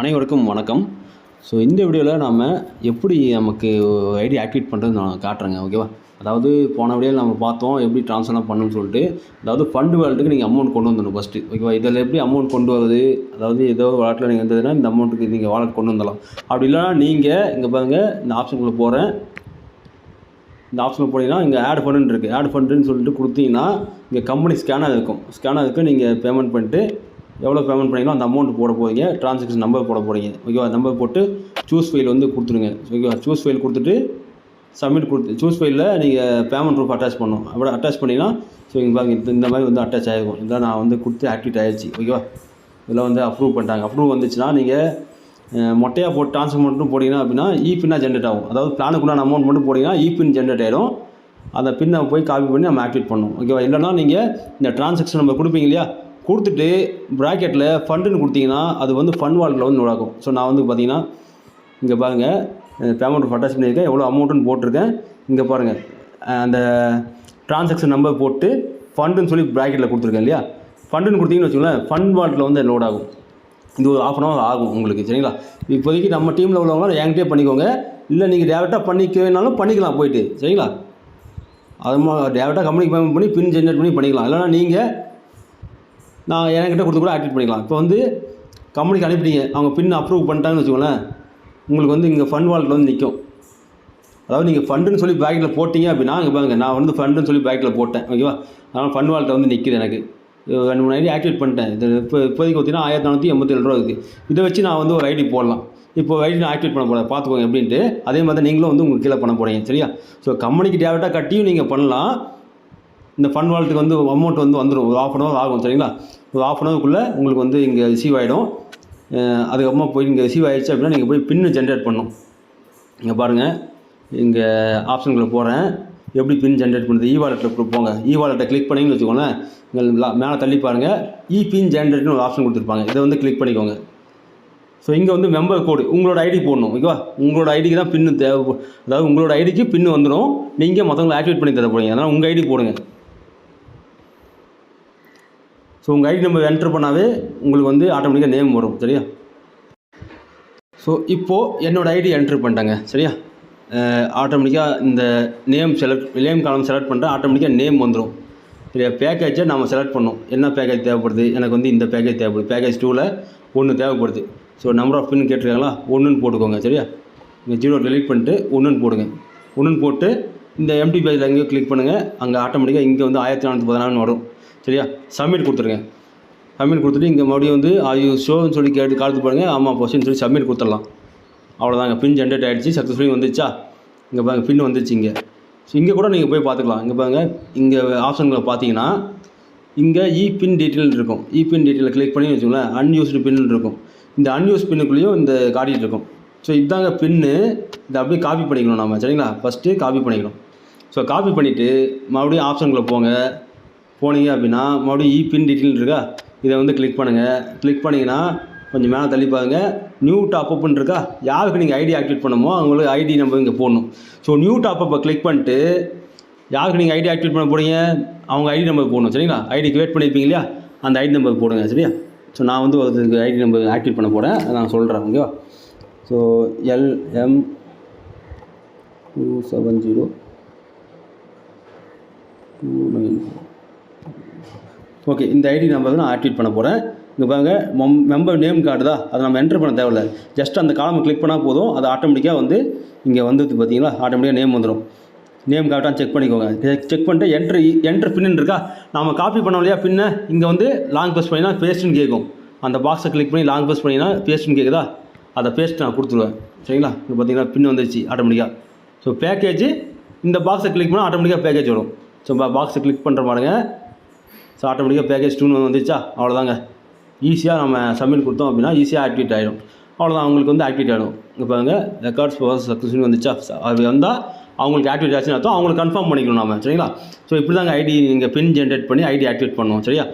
அனைவருக்கும் வணக்கம். ஸோ இந்த வீடியோவில் நாம் எப்படி நமக்கு ஐடி ஆக்டிவேட் பண்ணுறது நான் காட்டுறேங்க ஓகேவா அதாவது போன வீடியோவில் நம்ம பார்த்தோம் எப்படி ட்ரான்ஸ்ஃபர்லாம் பண்ணணும்னு சொல்லிட்டு அதாவது ஃபண்டு வேலட்டுக்கு நீங்கள் அமௌண்ட் கொண்டு வந்துடணும் ஃபஸ்ட்டு ஓகேவா இதில் எப்படி அமௌண்ட் கொண்டு வருது? அதாவது ஏதோ வாலெட்டில் நீங்கள் இருந்ததுன்னா இந்த அமௌண்ட்டுக்கு நீங்கள் வாலெட் கொண்டு வந்துடலாம். அப்படி இல்லைனா நீங்கள் இங்கே பாருங்கள் இந்த ஆப்ஷனுக்குள்ளே போகிறேன் இந்த ஆப்ஷனில் போனீங்கன்னா இங்கே ஆட் ஃபண்டுன்னு இருக்குது ஆட் ஃபண்டுன்னு சொல்லிட்டு கொடுத்தீங்கன்னா இங்கே கம்பெனி ஸ்கேனர் இருக்கும். ஸ்கேனர் இருக்கும் நீங்கள் பேமெண்ட் பண்ணிட்டு எவ்வளோ பேமெண்ட் பண்ணீங்களோ அந்த அமௌண்ட் போட போகிறீங்க ட்ரான்சாக்ஷன் நம்பர் போட போகிறீங்க ஓகேவா நம்பர் போட்டு சூஸ் ஃபைல் வந்து கொடுத்துருங்க. ஓகேவா சூஸ் ஃபைல் கொடுத்துட்டு சப்மிட் கொடுத்து சூஸ் ஃபைலில் நீங்கள் பேமெண்ட் ப்ரூஃப் அட்டாச் பண்ணணும். அப்படி அட்டாச் பண்ணிங்கன்னா ஸோ இங்கே பாருங்க இந்த- இந்த மாதிரி வந்து அட்டாச் ஆகிருக்கும் இதான் நான் வந்து கொடுத்து ஆக்டிவேட் ஆகிடுச்சு ஓகேவா இதெல்லாம் வந்து அப்ரூவ் பண்ணிட்டாங்க. அப்ரூவ் வந்துச்சுன்னா நீங்கள் மொட்டையாக போட்டு ட்ரான்ஸ்ஃபர் மட்டும் போட்டிங்கன்னா அப்படின்னா இ ஜென்ரேட் ஆகும். அதாவது பிளானுக்குண்டான அமௌண்ட் மட்டும் போட்டிங்கன்னா இபின் ஜென்ரேட் ஆகிடும் அந்த பின்னை போய் காப்பி பண்ணி நம்ம ஆக்டிவேட் பண்ணணும். ஓகேவா இல்லைனா நீங்கள் இந்த ட்ரான்சாக்ஷன் நம்ம கொடுப்பீங்க இல்லையா? கொடுத்துட்டு ப்ராக்கெட்டில் ஃபண்டுன்னு கொடுத்தீங்கன்னா அது வந்து ஃபண்ட் வால்ட்டில் வந்து நூலாகும் ஸோ நான் வந்து பார்த்தீங்கன்னா இங்கே பாருங்கள் பேமெண்ட் அட்டாச் பண்ணியிருக்கேன். எவ்வளோ அமௌண்ட்டுன்னு போட்டிருக்கேன். இங்கே பாருங்கள் அந்த ட்ரான்சாக்ஷன் நம்பர் போட்டு ஃபண்டுன்னு சொல்லி ப்ராக்கெட்டில் கொடுத்துருக்கேன் இல்லையா? ஃபண்டுன்னு கொடுத்தீங்கன்னு வச்சுக்கோங்களேன் ஃபண்ட் வால்ட்டில் வந்து லோட் ஆகும் இது ஒரு ஆஃப் அன் ஹவர் ஆகும் உங்களுக்கு சரிங்களா? இப்போதைக்கு நம்ம டீமில் உள்ளவங்களாம் என்கிட்டே பண்ணிக்கோங்க. இல்லை நீங்கள் டேரெக்டாக பண்ணிக்கவேனாலும் பண்ணிக்கலாம் போயிட்டு சரிங்களா? அது டேரெக்டாக கம்பெனிக்கு பேமெண்ட் பண்ணி பின் ஜென்ரேட் பண்ணி பண்ணிக்கலாம். இல்லைனா நீங்கள் நான் என்கிட்ட கொடுத்து கூட ஆக்டிவேட் பண்ணிக்கலாம். இப்போ வந்து கம்பெனிக்கு அனுப்பிட்டீங்க. அவங்க பின் அப்ரூவ் பண்ணிட்டாங்கன்னு வச்சுக்கோங்களேன். உங்களுக்கு வந்து இங்கே ஃபண்ட் வாலெட்டில் வந்து நிற்கும் அதாவது நீங்கள் ஃபண்டுன்னு சொல்லி பேக்கில் போட்டிங்க அப்படின்னா இங்கே பாருங்க நான் வந்து ஃபண்டுன்னு சொல்லி பேக்கில் போட்டேன். ஓகேவா அதனால் ஃபண்ட் வாலெட்டில் வந்து நிற்கிது எனக்கு. ரெண்டு மூணு ஐடி ஆக்டிவேட் பண்ணிட்டேன். இது இப்போ இப்போதைக்கு பார்த்தீங்கன்னா ஆயிரத்தி நானூற்றி எண்பத்தேழு ரூபா இருக்குது. இதை வச்சு நான் வந்து ஒரு ஐடி போடலாம். இப்போ ஐடி நான் ஆக்டிவேட் பண்ண போகிறேன் பார்த்துக்கோங்க எப்படின்ட்டு. அதே மாதிரி தான் நீங்களும் வந்து உங்களுக்கு கீழே பண்ண போகிறீங்க சரியா? ஸோ கம்பெனிக்கு டேரெக்டாக கட்டியும் நீங்கள் பண்ணலாம். இந்த ஃபன் வால்ட்டுக்கு வந்து அமௌண்ட் வந்து வந்துடும் ஒரு ஆஃப் அன் ஹவர் ஆகும் சரிங்களா? ஒரு ஆஃப் அன் ஹவருக்குள்ளே உங்களுக்கு வந்து இங்கே ரிசீவ் ஆகிடும் அதுக்கப்புறமா போய் இங்கே ரிசீவ் ஆகிடுச்சு அப்படின்னா நீங்கள் போய் பின்னு ஜென்ரேட் பண்ணும் இங்கே பாருங்கள் இங்கே ஆப்ஷனுக்குள்ளே போகிறேன் எப்படி பின் ஜென்ரேட் பண்ணுறது இ வாலெட்டில் போங்க. இ வாலெட்டை கிளிக் பண்ணிங்கன்னு வச்சுக்கோங்களேன். இங்கே மேலே தள்ளி பாருங்கள் இ பின் ஜென்ரேட்னு ஒரு ஆப்ஷன் கொடுத்துருப்பாங்க. இதை வந்து கிளிக் பண்ணிக்கோங்க. ஸோ இங்கே வந்து மெம்பர் கோடு உங்களோட ஐடி போடணும். ஓகேவா? உங்களோட ஐடிக்கு தான் பின்னு தேவை. அதாவது உங்களோட ஐடிக்கு பின்னு வந்துடும் நீங்கள் மற்றவங்களை ஆக்டிவேட் பண்ணி தர போகிறீங்க அதனால் உங்கள் ஐடி போடுங்க. ஸோ உங்கள் ஐடி நம்பர் என்டர் பண்ணாவே உங்களுக்கு வந்து ஆட்டோமேட்டிக்காக நேம் வரும் சரியா? ஸோ இப்போது என்னோடய ஐடி என்ட்ரு பண்ணிட்டேங்க சரியா? ஆட்டோமேட்டிக்காக இந்த name select name column select பண்ணுறேன் ஆட்டோமேட்டிக்காக நேம் வந்துடும் சரியா? பேக்கேஜை நம்ம செலக்ட் பண்ணோம் என்ன பேக்கேஜ் தேவைப்படுது? எனக்கு வந்து இந்த பேக்கேஜ் தேவைப்படுது. பேக்கேஜ் டூவில் ஒன்று தேவைப்படுது. ஸோ நம்பர் ஆஃப் பின் கேட்டிருக்காங்களா? ஒன்றுன்னு போட்டுக்கோங்க சரியா? இங்கே ஜீரோ delete பண்ணிட்டு ஒன்றுன்னு போடுங்க. ஒன்றுன்னு போட்டு இந்த எம்டி பேஜில் எங்கேயோ கிளிக் பண்ணுங்கள் அங்கே ஆட்டோமேட்டிக்காக இங்கே வந்து ஆயிரத்தி நானூற்றி பதினாறுன்னு வரும். சரியா? சப்மிட் கொடுத்துருங்க. சப்மிட் கொடுத்துட்டு இங்கே மறுபடியும் வந்து ஆயு ஷோன்னு சொல்லி கேட்டு காலத்து பாருங்கள் ஆமாம் பொசின்னு சொல்லி சப்மிட் கொடுத்துடலாம். அவ்வளோதாங்க பின் ஜென்ரேட் ஆகிடுச்சு சக்ஸஸ்ஃபுல்லி வந்துச்சா இங்கே பாருங்க பின் வந்துச்சு இங்கே. ஸோ இங்கே கூட நீங்கள் போய் பார்த்துக்கலாம். இங்கே பாருங்க இங்கே ஆப்ஷன்களை பார்த்தீங்கன்னா இங்கே இ பின் டீட்டெயில் இருக்கும். இ பின் டீட்டெயிலில் கிளிக் பண்ணி வச்சுக்கோங்களேன் அன்யூஸ்டு பின்னு இருக்கும். இந்த அன்யூஸ் பின்னுக்குள்ளேயும் இந்த காட்டிகிட்டு இருக்கும். ஸோ இதாங்க பின்னு இதை அப்படியே காப்பி பண்ணிக்கணும் நம்ம சரிங்களா? ஃபஸ்ட்டு காப்பி பண்ணிக்கணும். ஸோ காப்பி பண்ணிவிட்டு மறுபடியும் ஆப்ஷன்களை போங்க. போனீங்க அப்படின்னா மறுபடியும் e இபின் டீட்டெயில் இருக்கா? இதை வந்து கிளிக் பண்ணுங்கள் கிளிக் பண்ணிங்கன்னா கொஞ்சம் மேலே தள்ளி பாருங்க. நியூ டாப்அப்னு இருக்கா? யாருக்கு நீங்கள் ஐடி ஆக்டிவேட் பண்ணமோ அவங்களுக்கு ஐடி நம்பர் இங்கே போடணும். ஸோ நியூ டாப்அப்பை கிளிக் பண்ணிட்டு யாருக்கு நீங்கள் ஐடி ஆக்டிவேட் பண்ண போகிறீங்க அவங்க ஐடி நம்பர் போடணும் சரிங்களா? ஐடி கிரியேட் பண்ணியிருப்பீங்க இல்லையா? அந்த ஐடி நம்பர் போடுங்க சரியா? ஸோ நான் வந்து ஒருத்தருக்கு ஐடி நம்பர் ஆக்டிவேட் பண்ண போகிறேன் நான் சொல்கிறேன் ஓகேவா so LM two seven zero two nine okay இந்த ஐடி நம்பர் நான் ஆக்டிவேட் பண்ண போகிறேன் இங்கே பாருங்கள் மொம் மெம்பர் நேம் கார்டுதா அதை நம்ம என்டர் பண்ண தேவையில்ல. ஜஸ்ட் அந்த காலமை கிளிக் பண்ணால் போதும். அது ஆட்டோமேட்டிக்காக வந்து இங்கே வந்து பார்த்தீங்களா ஆட்டோமேட்டிக்காக நேம் வந்துடும் நேம் கரெக்டாக செக் பண்ணிக்கோங்க. செக் பண்ணிட்டு என்ட்ரு என்ட்ரு பின்னு இருக்கா? நாம காப்பி பண்ணோம் இல்லையா பின்ன இங்கே வந்து லாங் பஸ் பண்ணினா பேஸ்ட்னு கேட்கும். அந்த பாக்ஸை கிளிக் பண்ணி லாங் பஸ் பண்ணினா பேஸ்ட்னு கேட்குதா? அதை பேஸ்ட் நான் கொடுத்துருவேன். சரிங்களா? இப்போ பார்த்தீங்கன்னா பின் வந்துருச்சு ஆட்டோமேட்டிக்காக ஸோ பேக்கேஜ் இந்த பாக்ஸை கிளிக் பண்ணால் ஆட்டோமேட்டிக்காக பேக்கேஜ் வரும். ஸோ பாக்ஸை கிளிக் பண்ணுற மாதிரிங்க ஸோ ஆட்டோமேட்டிக்காக பேக்கேஜ் டூன்னு வந்துச்சா அவ்வளோதாங்க ஈஸியாக நம்ம சப்மிட் கொடுத்தோம் அப்படின்னா ஈஸியாக ஆக்டிவேட் ஆகிடும் அவ்வளோதான் அவங்களுக்கு வந்து ஆக்டிவேட் ஆகிடும் இப்போ அங்கே ரெக்கார்ட்ஸ் ப்ராசஸ் சக்ஸஸ்ஃபுல் வந்துச்சா? அது வந்தால் அவங்களுக்கு ஆக்டிவேட் ஆச்சுன்னு அர்த்தம். அவங்களுக்கு கன்ஃபார்ம் பண்ணிக்கணும் நம்ம சரிங்களா? ஸோ இப்படி தாங்க ஐடி நீங்கள் பின் ஜென்ரேட் பண்ணி ஐடி ஆக்டிவேட் பண்ணுவோம் சரியா?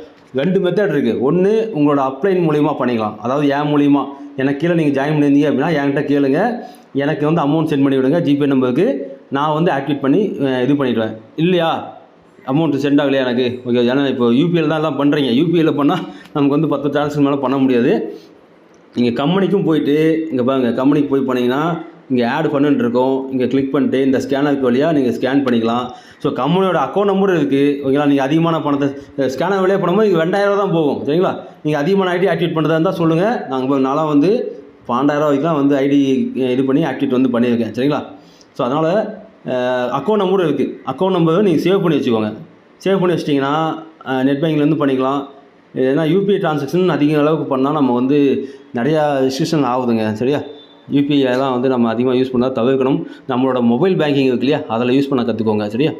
ரெண்டு மெத்தட் இருக்குது ஒன்று உங்களோட அப்ளைன் மூலிமா பண்ணிக்கலாம். அதாவது ஏன் மூலிமா எனக்கு கீழே நீங்கள் ஜாயின் பண்ணியிருந்தீங்க அப்படின்னா என்கிட்ட கேளுங்க. எனக்கு வந்து அமௌண்ட் சென்ட் பண்ணி விடுங்க. ஜிபே நம்பருக்கு நான் வந்து ஆக்டிவேட் பண்ணி இது பண்ணிவிடுவேன் இல்லையா? அமௌண்ட்டு சென்ட் ஆகலையா எனக்கு? ஓகே ஏன்னா இப்போ யூபிஎல் தான் எல்லாம் பண்ணுறீங்க யூபிஎல்ல பண்ணால் நமக்கு வந்து பத்து டிரான்ஸ்ஃபர் மேலே பண்ண முடியாது. நீங்கள் கம்பெனிக்கும் போயிட்டு இங்கே பாருங்கள் கம்பெனிக்கு போய் பண்ணிங்கன்னா இங்கே ஆட் பண்ணுன்னு இங்கே கிளிக் பண்ணிட்டு இந்த ஸ்கேனருக்கு வழியாக நீங்கள் ஸ்கேன் பண்ணிக்கலாம். ஸோ கம்பெனியோட அக்கௌண்ட் நம்பர் இருக்குது ஓகேங்களா நீங்கள் அதிகமான பணத்தை ஸ்கேனர் வழியாக பண்ணும்போது இங்கே ரெண்டாயிரம் தான் போகும். சரிங்களா? நீங்கள் அதிகமான ஐடி ஆக்டிவேட் பண்ணுறதா இருந்தால் சொல்லுங்கள் நாங்கள் நாளாக வந்து பன்னெண்டாயிரம் வரைக்கும் வந்து ஐடி இது பண்ணி ஆக்டிவேட் வந்து பண்ணியிருக்கேன். சரிங்களா? ஸோ அதனால் அக்கௌண்ட் நம்பரும் இருக்குது அக்கௌண்ட் நம்பரும் நீங்கள் சேவ் பண்ணி வச்சுக்கோங்க. சேவ் பண்ணி வச்சிட்டிங்கன்னா நெட் பேங்கிங்லேருந்து பண்ணிக்கலாம். ஏன்னா யூபிஐ ட்ரான்சாக்ஷன் அதிக அளவுக்கு பண்ணால் நம்ம வந்து நிறையா ரெஸ்ட்ரிக்ஷன் ஆகுதுங்க. சரியா? யூபிஐலாம் வந்து நம்ம அதிகமாக யூஸ் பண்ணால் தவிர்க்கணும். நம்மளோட மொபைல் பேங்கிங் இருக்கு இல்லையா? அதில் யூஸ் பண்ண கற்றுக்கோங்க சரியா?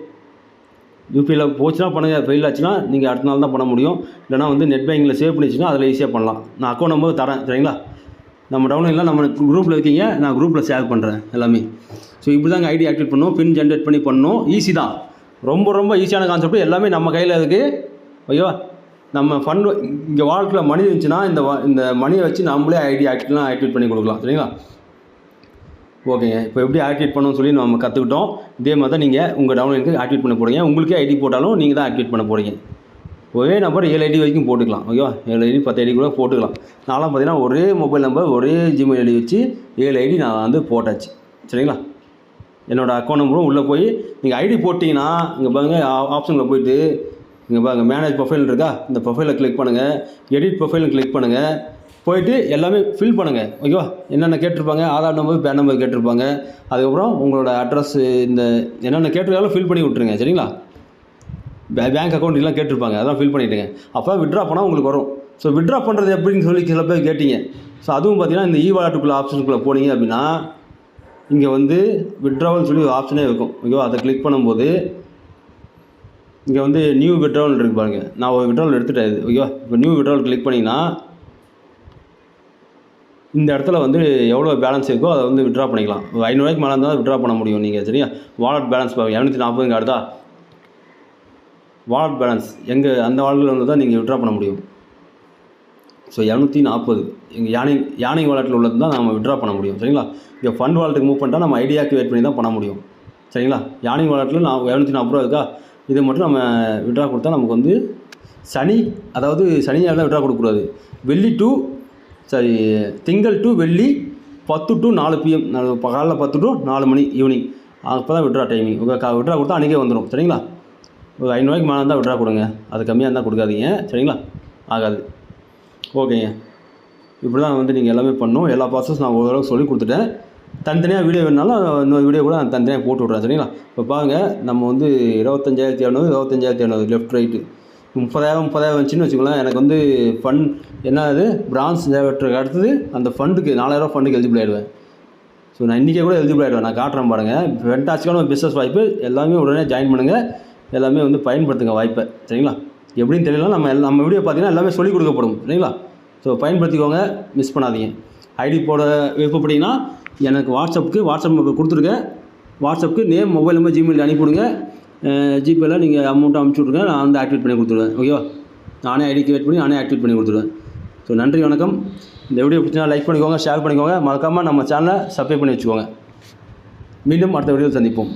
யூபிஐயில் போச்சுன்னா பண்ணுங்கள் ஃபெயில் ஆச்சுன்னா நீங்கள் அடுத்த நாள் தான் பண்ண முடியும். இல்லைனா வந்து நெட் பேங்கிங்கில் சேவ் பண்ணி வச்சுன்னா அதில் ஈஸியாக பண்ணலாம். நான் அக்கௌண்ட் நம்பர் தரேன். சரிங்களா? நம்ம டவுன்லைனில் நம்ம குரூப்பில் இருக்கீங்க நான் குரூப்பில் ஷேர் பண்ணுறேன் எல்லாமே. ஸோ இப்படி தாங்க ஐடி ஆக்டிவேட் பண்ணணும் பின் ஜென்ரேட் பண்ணி பண்ணணும் ஈஸி தான். ரொம்ப ரொம்ப ஈஸியான கான்செப்ட் எல்லாமே நம்ம கையில் இருக்குது ஓகேவா நம்ம ஃபண்ட் இங்கே வாழ்க்கையில் மணி இருந்துச்சுன்னா இந்த வா- இந்த மணியை வச்சு நம்மளே ஐடி ஆக்டிவ்லாம் ஆக்டிவேட் பண்ணி கொடுக்கலாம். சரிங்களா? ஓகேங்க இப்போ எப்படி ஆக்டிவேட் பண்ணணும்னு சொல்லி நம்ம கற்றுக்கிட்டோம் இதே மாதிரி தான் நீங்கள் உங்கள் டவுன்லைனுக்கு ஆக்டிவேட் பண்ண போகிறீங்க உங்களுக்கே ஐடி போட்டாலும் நீங்கள் தான் ஆக்டிவேட் பண்ண போகிறீங்க ஒரே நம்பர் ஏழு ஐடி வரைக்கும் போட்டுக்கலாம் ஓகேவா ஏழு ஐடி பத்து ஐடி கூட போட்டுக்கலாம். நான்லாம் பார்த்தீங்கன்னா ஒரே மொபைல் நம்பர் ஒரே ஜிமெயில் ஐடி வச்சு ஏழு ஐடி நான் வந்து போட்டாச்சு. சரிங்களா? என்னோடய அக்கௌண்ட் நம்பரும் உள்ளே போய் நீங்கள் ஐடி போட்டிங்கன்னா இங்கே பாருங்கள் ஆப்ஷனில் போயிட்டு இங்கே பாருங்க மேனேஜ் ப்ரொஃபைல் இருக்கா? இந்த ப்ரொஃபைலை கிளிக் பண்ணுங்கள் எடிட் ப்ரொஃபைல் கிளிக் பண்ணுங்கள் போயிட்டு எல்லாமே ஃபில் பண்ணுங்கள் ஓகேவா என்னென்ன கேட்டிருப்பாங்க? ஆதார் நம்பர் பேன் நம்பர் கேட்டிருப்பாங்க. அதுக்கப்புறம் உங்களோட அட்ரஸ் இந்த என்னென்ன கேட்டிருக்காலும் ஃபில் பண்ணி விட்ருங்க சரிங்களா? பேங்க் அக்கௌண்ட் எல்லாம் கேட்டிருப்பாங்க. அதெல்லாம் ஃபில் பண்ணிவிடுங்க அப்போ விட்ரா பண்ணால் உங்களுக்கு வரும். ஸோ விட்ரா பண்ணுறது எப்படின்னு சொல்லி சில பேர் கேட்டிங்க. ஸோ அதுவும் பார்த்தீங்கன்னா இந்த இ வாலெட்டுக்குள்ள ஆப்ஷனுக்குள்ளே போனீங்க அப்படின்னா இங்கே வந்து விட்ராவல் சொல்லி ஒரு ஆப்ஷனே இருக்கும். ஓகேவா? அதை கிளிக் பண்ணும்போது இங்கே வந்து நியூ விட்ராவல் இருக்கு பாருங்கள் நான் ஒரு விட்ராவல் எடுத்துட்டேன் இது. ஓகேவா? இப்போ நியூ விட்ராவல் கிளிக் பண்ணிங்கன்னா இந்த இடத்துல வந்து எவ்வளோ பேலன்ஸ் இருக்கோ அதை வந்து விட்ரா பண்ணிக்கலாம். ஒரு ஐநூறுரூவாய்க்கு மேலே இருந்தால் விட்ரா பண்ண முடியும் நீங்கள் சரியா? வாலெட் பேலன்ஸ் பாருங்கள் இரநூத்தி நாற்பதுங்க அடுத்தா? வாலெட் பேலன்ஸ் எங்கள் அந்த வாலெட்டில் வந்து தான் நீங்கள் விட்ரா பண்ண முடியும். ஸோ இரநூத்தி நாற்பது. எங்கள் யானை யானை வாலெட்டில் உள்ளது தான் நம்ம விட்ரா பண்ண முடியும். சரிங்களா? இங்கே ஃபண்ட் வாலெட்டுக்கு மூவ் பண்ணிட்டா நம்ம ஐடி ஆக்டிவேட் பண்ணி தான் பண்ண முடியும். சரிங்களா? யானை வாலெட்டில் நான் இரநூத்தி நாற்பது ரூபா இருக்கா? இது மட்டும் நம்ம விட்ரா கொடுத்தா நமக்கு வந்து சனி அதாவது சனி ஞாயிறு விட்ரா கொடுக்கக்கூடாது வெள்ளி டு சரி திங்கள் டு வெள்ளி பத்து டு நாலு பிஎம் காலைல பத்து டு நாலு மணி ஈவினிங் அப்போ தான் விட்ரா டைமிங் உங்கள் விட்ரா கொடுத்தா அன்றைக்கே வந்துடும் சரிங்களா? ஒரு ஐநூறுவாய்க்கு மேலே இருந்தால் விட்றா கொடுங்க. அது கம்மியாக இருந்தால் கொடுக்காதீங்க. சரிங்களா? ஆகாது. ஓகேங்க. இப்படி தான் வந்து நீங்கள் எல்லாமே பண்ணணும் எல்லா ப்ராசஸ் நான் ஓரளவுக்கு சொல்லி கொடுத்துட்டேன். தனித்தனியாக வீடியோ வேணுனாலும் இன்னொரு வீடியோ கூட நான் தனித்தனியாக போட்டு விட்றேன். சரிங்களா? இப்போ பாருங்கள் நம்ம வந்து இருபத்தஞ்சாயிரத்தி இரநூறு இருபத்தஞ்சாயிரத்தி இரநூறு லெஃப்ட் ரைட்டு முப்பதாயிரம் முப்பதாயிரம் வந்துச்சுன்னு வச்சுக்கோங்களேன் எனக்கு வந்து ஃபண்ட் என்ன அது பிரான்ஸ் தேவற்றுக்கு அடுத்தது அந்த ஃபண்டுக்கு நாலாயிரம் ஃபண்டுக்கு எலிஜிபிள் ஆகிடுவேன் ஸோ நான் இன்றைக்கே கூட எலிஜிபிள் ஆகிடுவேன் நான் காட்டுறேன் பாருங்கள் ஃபென்டாஸ்டிக்கான ஒரு பிஸ்னஸ் வாய்ப்பு. எல்லாமே உடனே ஜாயின் பண்ணுங்கள் எல்லாமே வந்து பயன்படுத்துங்க வாய்ப்பை. சரிங்களா? எப்படின்னு தெரியல நம்ம நம்ம வீடியோ பார்த்தீங்கன்னா எல்லாமே சொல்லிக் கொடுக்கப்படும். சரிங்களா? ஸோ பயன்படுத்திக்கோங்க மிஸ் பண்ணாதீங்க. ஐடி போட விருப்பப்பட்டீங்கன்னா எனக்கு வாட்ஸ்அப்புக்கு வாட்ஸ்அப் நம்பர் கொடுத்துருங்க. வாட்ஸ்அப்புக்கு நேம் மொபைல் நம்பர் ஜிமெயில் அனுப்பிவிடுங்க. ஜிபேயில் நீங்கள் அமௌண்ட்டை அனுப்பிச்சி விட்ருங்க நான் வந்து ஆக்டிவேட் பண்ணி கொடுத்துருவேன். ஓகேவா? நானே ஐடி கிரியேட் பண்ணி நானே ஆக்டிவேட் பண்ணி கொடுத்துருவேன். ஸோ நன்றி வணக்கம். இந்த வீடியோ பிடிச்சினா லைக் பண்ணிக்கோங்க ஷேர் பண்ணிக்கோங்க. மறக்காமல் நம்ம சேனலை சப்ஸ்கிரைப் பண்ணி வச்சுக்கோங்க. மீண்டும் அடுத்த வீடியோவில் சந்திப்போம்.